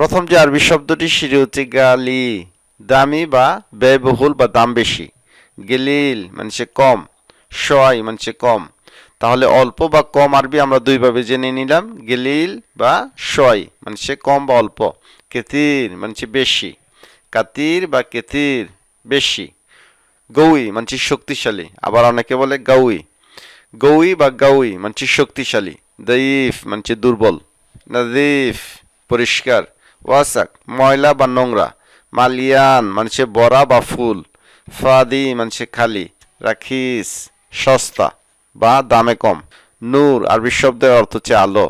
প্রথম যে আরবি শব্দটি, সেটি হচ্ছে গালি, দামি বা ব্যয়বহুল বা দাম বেশি। গেলিল মানে সে কম, সয় মানে সে কম। তাহলে অল্প বা কম আরবি আমরা দুইভাবে জেনে নিলাম। গেলিল বা সয় মানে সে কম বা অল্প। কেতির মানে সে বেশি। কাতির বা কেতির বেশি। গৌই মানে শক্তিশালী। আবার অনেকে বলে গাউই। গৌই বা গাউই মানে শক্তিশালী। দইফ মানে দুর্বল। নাদিফ, পরিষ্কার। ওয়াসাক, ময়লা বা নোংরা, মালিয়ান মানে বড়া বা ফুল, ফাদি মানে খালি, রাখিস, সস্তা বা দামে কম। নূর, আরবি শব্দের অর্থ হচ্ছে আলো।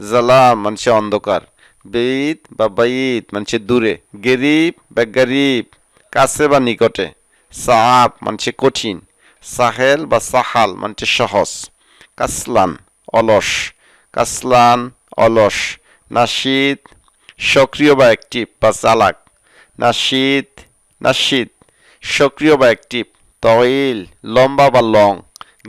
জালাম মানে অন্ধকার। বেইত বা বাইত মানে দূরে। গেরিব বা গরিব, কাছে বা নিকটে। সাপ মানে কঠিন। সাহেল বা সাহাল মানে সহজ। কাসলান, অলস। কাসলান, অলস। নাশিদ সক্রিয় বা অ্যাক্টিভ বা চালাক নাশিদ নাশিদ সক্রিয় বা অ্যাক্টিভ তইল লম্বা বা লং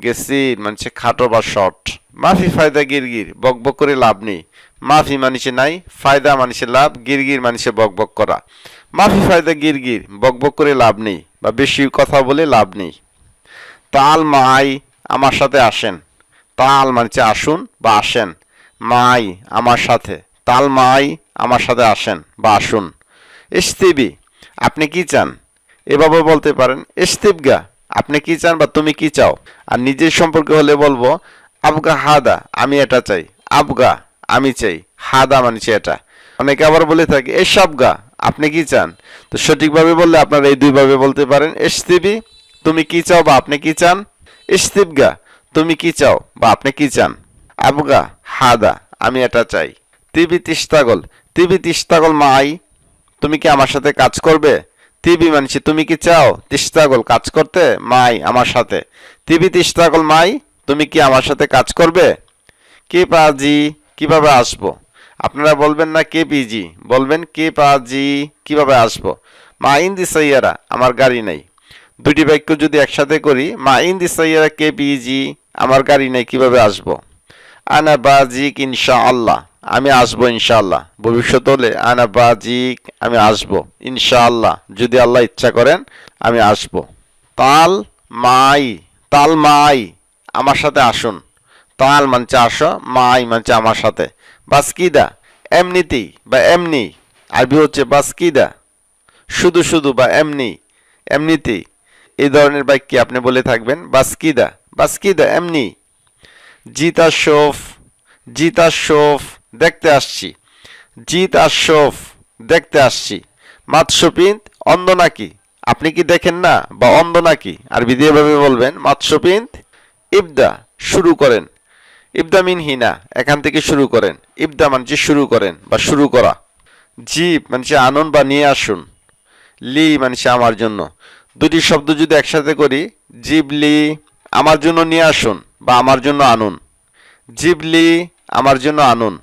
গেসির মানে খাটো বা শর্ট। মাফি, ফায়দা, গিরগির বক বক করে লাভ নেই। মাফি মানুষে নাই, ফায়দা মানুষের লাভ, গিরগির মানুষে বক বক করা। মাফি, ফায়দা, গিরগির বক বক করে লাভ নেই বা বেশি কথা বলে লাভ নেই। তাল, মাই আমার সাথে আসেন। তাল মানে আসুন বা আসেন। মাই আমার সাথে। তাল, মাই আমার সাথে আসেন বা আসুন। ইস্তিবি আপনি কি চান? এভাবে বলতে পারেন ইস্তিবগা আপনি কি চান বা তুমি কি চাও? আর নিজের সম্পর্কে হলে বলব, আবগা হাদা, আমি এটা চাই। আবগা, আমি চাই। হাদা মানছি এটা। অনেকে আবার বলে থাকে এসবগা আপনি কি চান? তো সঠিকভাবে বললে আপনারা এই দুইভাবে বলতে পারেন, এসতিবি, তুমি কি চাও বা আপনি কি চান? ইস্তিবগা তুমি কি চাও বা আপনি কি চান? আবগা হাদা, আমি এটা চাই। তিবি তিস্তাগল তিবি তিস্তাগল মাই, তুমি কি আমার সাথে কাজ করবে? তিবি মানছি, তুমি কি চাও? তিস্তাগল কাজ করতে? মাই, আমার সাথে। তিবি তিস্তাগল মাই, তুমি কি আমার সাথে কাজ করবে? কে পাজি? কীভাবে আসব? আপনারা বলবেন না কে পিজি। বলবেন কে পাজি? কীভাবে আসব? মা ইন্দি সাইয়ারা আমার গাড়ি নেই। দুটি বাক্য যদি একসাথে করি, মা ইন্দি সাইয়ারা কে পিজি? আমার গাড়ি নেই, কীভাবে আসব? আনা বাজিক ইনশা আল্লাহ আমি আসব ইনশাআল্লাহ। ভবিষ্যৎ হলে আনা বাজিক, আমি আসব ইনশাআল্লাহ। যদি আল্লাহ ইচ্ছা করেন, আমি আসব। তাল মাই তাল মাই, আমার সাথে আসুন। তাল মানছে আসো, মাই মানছে আমার সাথে। বাসকিদা, এমনিতেই বা এমনি। আরবি হচ্ছে বাসকিদা। শুধু শুধু বা এমনি, এমনিতেই। এই ধরনের বাক্যে আপনি বলে থাকবেন, বাসকিদা বাসকিদা, এমনি। জিতা শোফ জিতা শোফ দেখতে আসছি। জিত আর শোফ দেখতে আসছি। মাতসপিন্ত অন্ধ নাকি? আপনি কি দেখেন না? বা অন্ধ নাকি? আর বিধীয়ভাবে বলবেন মাতসপিন্ত ইবদা, শুরু করেন। ইবদা মিন হিনা, এখান থেকে শুরু করেন। ইবদা মানে শুরু করেন বা শুরু করা। জিপ মানে আনুন বা নিয়ে আসুন। লি মানে আমার জন্য। দুটি শব্দ যদি একসাথে করি জিবলি আমার জন্য নিয়ে আসুন বা আমার জন্য আনুন। জিবলি আমার জন্য আনুন।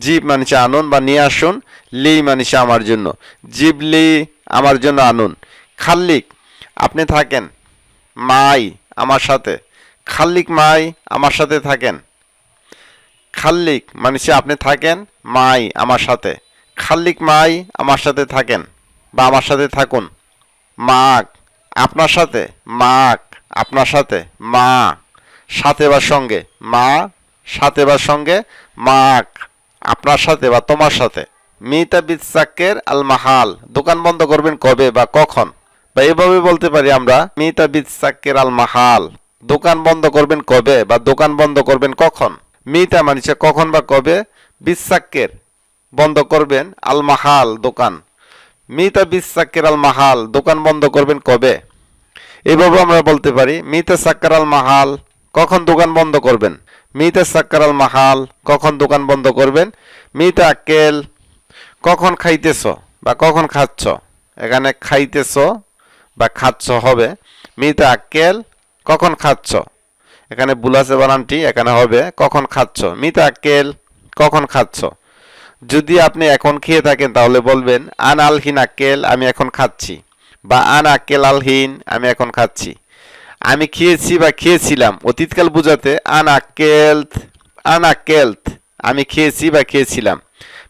জিব মানে আনুন বা নিয়ে আসুন লি মানে আমার জন্য। জীব লি আমার জন্য আনুন। খাল্লিক, আপনি থাকেন। মাই, আমার সাথে। খাল্লিক, মাই, আমার সাথে থাকেন। খাল্লিক মানে আপনি থাকেন, মাই, আমার সাথে। খাল্লিক, মাই, আমার সাথে থাকেন বা আমার সাথে থাকুন। মাক আপনার সাথে। মাক আপনার সাথে। মা, সাথে বা সঙ্গে। মা, সাথে বা সঙ্গে। মাক আপনার সাথে বা তোমার সাথে। মিতা বিৎসাক্কের আল মাহাল দোকান বন্ধ করবেন কবে বা কখন? বা এভাবে বলতে পারি আমরা, মিতা বিৎসাক্কের আল মাহাল দোকান বন্ধ করবেন কবে বা দোকান বন্ধ করবেন কখন? মিতা মানিছে কখন বা কবে? বিশ্বাক্কের বন্ধ করবেন আল মাহাল দোকান। মিতা বিশ্বাক্কের আল মাহাল দোকান বন্ধ করবেন কবে? এভাবে আমরা বলতে পারি, মিতা সাক্কার আল মাহাল কখন দোকান বন্ধ করবেন? মিতা সাক্কার আল মাহাল, কখন দোকান বন্ধ করবেন? মিতা আক্কেল কখন খাইতেছ বা কখন খাচ্ছ? এখানে খাইতেছ বা খাচ্ছ হবে। মিতা আক্কেল কখন খাচ্ছ? এখানে বুলাসে বানানটি, এখানে হবে, কখন খাচ্ছ? মিতা আক্কেল কখন খাচ্ছ? যদি আপনি এখন খেয়ে থাকেন, তাহলে বলবেন, আন আলহিন আক্কেল আমি এখন খাচ্ছি। বা, আন আক্কেল আলহিন, আমি এখন খাচ্ছি। আমি খেয়েছি বা খেয়েছিলাম। অতীতকাল বোঝাতে আন আক্কেলথ আমি খেয়েছি বা খেয়েছিলাম।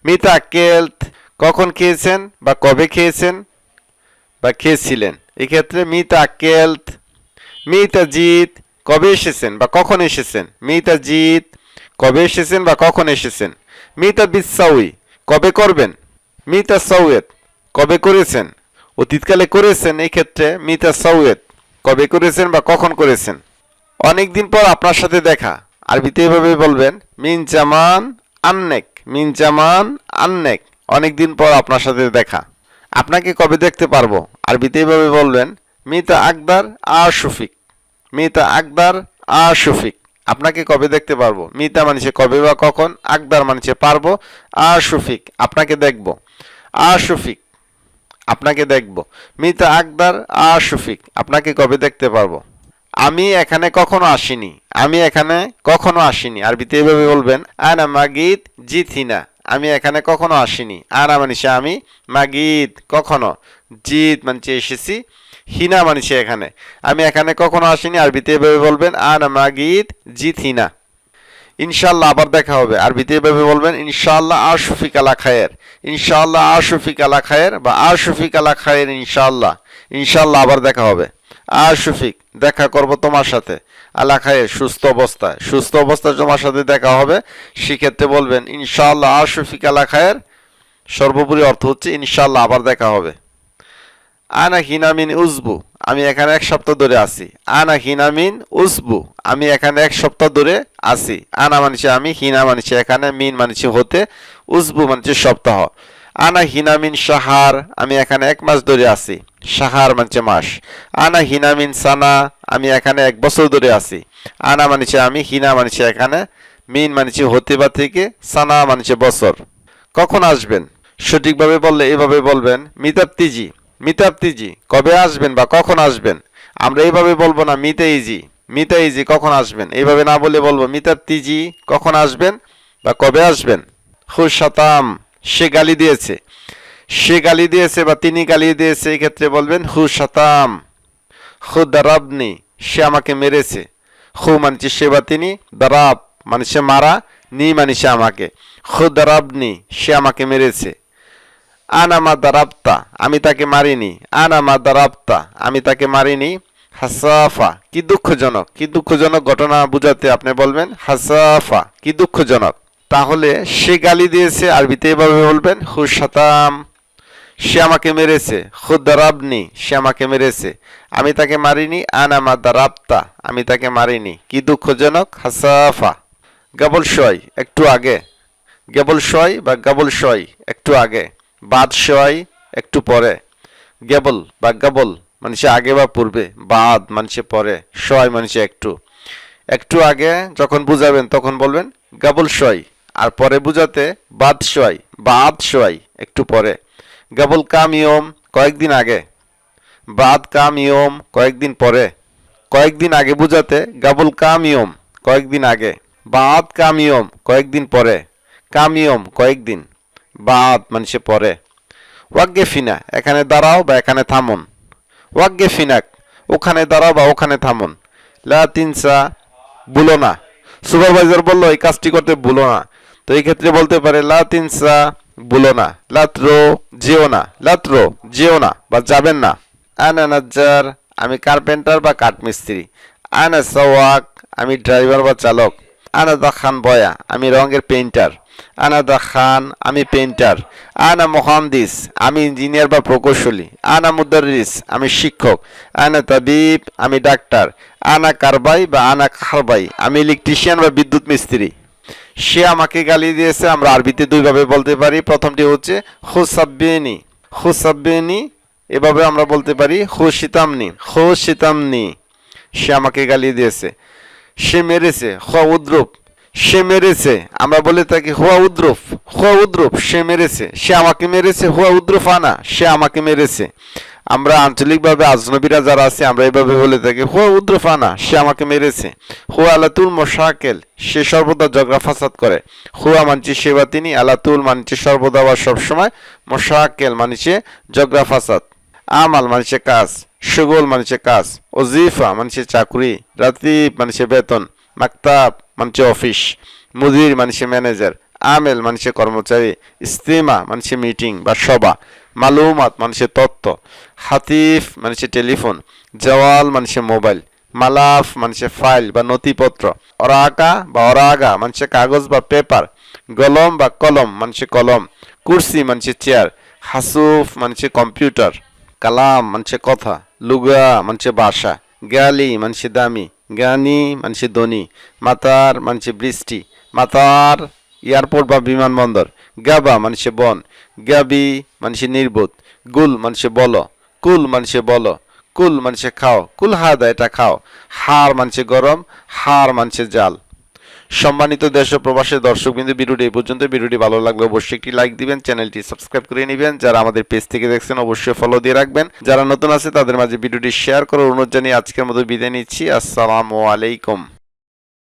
মিতা আক্কেলথ কখন খেয়েছেন বা কবে খেয়েছেন বা খেয়েছিলেন? এক্ষেত্রে মিতা কেলত মিতা জিত কবে এসেছেন বা কখন এসেছেন? মিতা জিত কবে এসেছেন বা কখন এসেছেন? মিতা বিসাউই, কবে করবেন? মিতা সৌয়েত কবে করেছেন? অতীতকালে করেছেন এই ক্ষেত্রে মিতা সৌয়েত কবে করেছেন বা কখন করেছেন? অনেক দিন পর আপনার সাথে দেখা। আরবিতে এভাবে বলবেন, মিন জামান আন্নেক, মিন জামান আন্নেক। অনেক দিন পর আপনার সাথে দেখা। আপনাকে কবে দেখতে পারব? আরবিতে এভাবে বলবেন, মিতা আকদার আ শফিক মিতা আকদার আ শফিক আপনাকে কবে দেখতে পারব? মিতা মানুষে কবে বা কখন? আকদার মানুষে পারব। আ শফিক আপনাকে দেখব। আ শফিক আপনাকে দেখব। মিতা আকদার আর শফিক, আপনাকে কবে দেখতে পারব? আমি এখানে কখনো আসিনি। আমি এখানে কখনো আসিনি। আরবিতে এইভাবে বলবেন, আনা মাগিদ জিত হিনা আমি এখানে কখনো আসিনি। আনা মানিসে আমি মাগিদ কখনো। জিত মানছে এসেছি। হিনা মানিসে এখানে। আমি এখানে কখনো আসিনি। আরবিতে এভাবে বলবেন, আনা মাগিদ জিত হিনা ইনশাল্লাহ আবার দেখা হবে। আরবিতে এভাবে বলবেন ইনশাল্লাহ আর শফিক আলা খায়ের। ইনশাল্লাহ আর শফিক আলা খায়ের বা আর শফিক আলা খায়ের ইনশাল্লাহ ইনশাল্লাহ আবার দেখা হবে। আর শফিক দেখা করব তোমার সাথে। আলা খায়ের, সুস্থ অবস্থায়। সুস্থ অবস্থায় তোমার সাথে দেখা হবে। সেক্ষেত্রে বলবেন ইনশাল্লাহ আর শফিক আলা খায়ের সর্বোপরি অর্থ হচ্ছে ইনশাল্লাহ আবার দেখা হবে। আনা হিনামিন উজবু। আমি এখানে এক সপ্তাহ ধরে আছি। আনা হিনামিন উসবু। আমি এখানে এক সপ্তাহ ধরে আছি। আনা মানছে আমি, হিনা মানছে এখানে, মিন মানছে হতে, উসবু মানছে সপ্তাহ। আনা হিনামিন সাহার। আমি এখানে এক মাস ধরে আছি। সাহার মানছে মাস। আনা হিনামিন সানা। আমি এখানে এক বছর ধরে আছি। আনা মানছে আমি, হিনা মানছে এখানে, মিন মানছে হতে বা থেকে, সানা মানছে বছর। কখন আসবেন? সঠিকভাবে বললে এভাবে বলবেন। মিতাপ্তিজি মিতাপ্তিজি কবে আসবেন বা কখন আসবেন? আমরা এইভাবে বলব না, মিতে ইজি মিতে ইজি কখন আসবেন? এইভাবে না বলে বলব মিতাপ্তিজি কখন আসবেন বা কবে আসবেন? হুসাতাম সে গালি দিয়েছে। সে গালি দিয়েছে বা তিনি গালি দিয়েছে এই ক্ষেত্রে বলবেন হুসাতাম হু দারাবনি, সে আমাকে মেরেছে। হু মানছে সে বা তিনি, দারাব মানে সে মারা, নি মানিসে আমাকে। হু দারাবনি, সে আমাকে মেরেছে। আনামা দারাবতা আমি তাকে মারিনি। আনামা দারাবতা আমি তাকে মারিনি। হাসাফা, কি দুঃখজনক কি দুঃখজনক ঘটনা বুঝাতে আপনি বলবেন? হাসাফা, কি দুঃখজনক। তাহলে সে গালি দিয়েছে, আরবিতে এভাবে বলবেন হুসাতাম সে আমাকে মেরেছে। খুদারাবনি সে আমাকে মেরেছে। আমি তাকে মারিনি আনামা দারাবতা আমি তাকে মারিনি। কি দুঃখজনক? হাসাফা গাবল শয় একটু আগে। গেবল শয় বা গাবল শয় একটু আগে। বাদ শয় একটু পরে। গেবল বা গাবল, মানুষে আগে বা পূর্বে। বাদ, মানুষে পরে। শয়, মানুষে একটু। একটু আগে যখন বুঝাবেন, তখন বলবেন, গাবল শয়। আর পরে বুঝাতে বাদ শয় বাদ শয় একটু পরে। গাবল কাম ইয়ম, কয়েকদিন আগে। বাদ কাম ইয়ম, কয়েকদিন পরে। কয়েকদিন আগে বুঝাতে, গাবল কাম ইয়ম, কয়েকদিন আগে। বাদ কাম ইয়ম, কয়েকদিন পরে। কামিয়ম কয়েকদিন। বাদ মানুষে পরে। ওয়াগ্গে ফিনা, এখানে দাঁড়াও বা এখানে থামুন। ওয়াগ্গে ফিনাক, ওখানে দাঁড়াও বা ওখানে থামুন। লা তিনসা না। সুপারভাইজার বলল, এই কাজটি করতে ভুলো না। তো এই ক্ষেত্রে বলতে পারে, লা তিনসা না। লাত্রো, যেও না। লাত্রো, যেও না বা যাবেন না। আনা আমি কার্পেন্টার বা কাঠমিস্ত্রি। আনা সওয়াক, আমি ড্রাইভার বা চালক। আনা দাখান বয়া, আমি রঙের পেইন্টার। আনা দা খান, আমি পেইন্টার আনা মোহান্দিস, আমি ইঞ্জিনিয়ার বা প্রকৌশলী, আনা মুদারিস আমি শিক্ষক, আনা তাবিব, আমি ডাক্তার, আনা কারবাই বা আনা খারবাই, আমি ইলেকট্রিশিয়ান বা বিদ্যুৎ মিস্ত্রি। সে আমাকে গালি দিয়েছে, আমরা আরবিতে দুইভাবে বলতে পারি, প্রথমটি হচ্ছে হুসাব্বেনি হুসাব্বেনি এভাবে আমরা বলতে পারি হুশিতামনি হুশিতামনি সে আমাকে গালি দিয়েছে, সে মেরেছে হ উদ্রুপ। সে মেরেছে। আমরা বলে থাকি, হুয়া উদ্রুপ হুয়া উদ্রুপ সে মেরেছে। সে আমাকে মেরেছে, হুয়া উদ্রুপ আনা, সে আমাকে মেরেছে। আমরা আঞ্চলিকভাবে আজনবীরা যারা আছে, আমরা এইভাবে বলে থাকি, হুয়া উদ্রুপ আনা, সে আমাকে মেরেছে। হুয়া আলাতুল মোশাকেল, সে সর্বদা ঝগড়া ফাসাদ করে। হুয়া মানছি সেবা তিনি আলাতুল মানছি সর্বদা বা সবসময়, মোশাকেল মানছে ঝগড়া ফাসাদ। আমাল মানুষের কাজ, সুগোল মানুষের কাজ, ওজিফা মানুষের চাকরি, রাতিব মানুষের বেতন। মাকতাব মানুষের অফিস, মুদির মানুষের ম্যানেজার, আমেল মানুষের কর্মচারী, ইস্তিমা মানুষের মিটিং বা সভা, মালুমাত মানুষের তত্ত্ব হাতিফ মানুষের টেলিফোন, জওয়াল মানুষের মোবাইল, মালাফ মানুষের ফাইল বা নথিপত্র, অরাকা বা অরাগা মানুষের কাগজ বা পেপার, গলম বা কলম মানুষের কলম, কুর্সি মানুষের চেয়ার, হাসুফ মানুষের কম্পিউটার, কালাম মানুষের কথা, লুগা মানুষের ভাষা গালি মানুষের দামি জ্ঞানী, মানুষের ধনী, মাতার, মানুষের বৃষ্টি, মাতার এয়ারপোর্ট বা বিমানবন্দর গাবা মানুষের বন গাবি মানুষের নির্বোধ গুল মানুষের বল, কুল, মানুষের বল, কুল, মানুষের খাও, কুল হাদা এটা খাও হার মানুষের গরম হার মানুষের জাল। সম্মানিত দেশ ও প্রবাসের দর্শক বিন্দু, ভিডিওটি এই পর্যন্ত। ভিডিওটি ভালো লাগলে অবশ্যই একটি লাইক দিবেন, চ্যানেলটি সাবস্ক্রাইব করে নেবেন। যারা আমাদের পেজ থেকে দেখছেন, অবশ্যই ফলো দিয়ে রাখবেন। যারা নতুন আছে, তাদের মাঝে ভিডিওটি শেয়ার করার অনুরোধ জানিয়ে আজকের মতো বিদায় নিচ্ছি। আসসালামু আলাইকুম।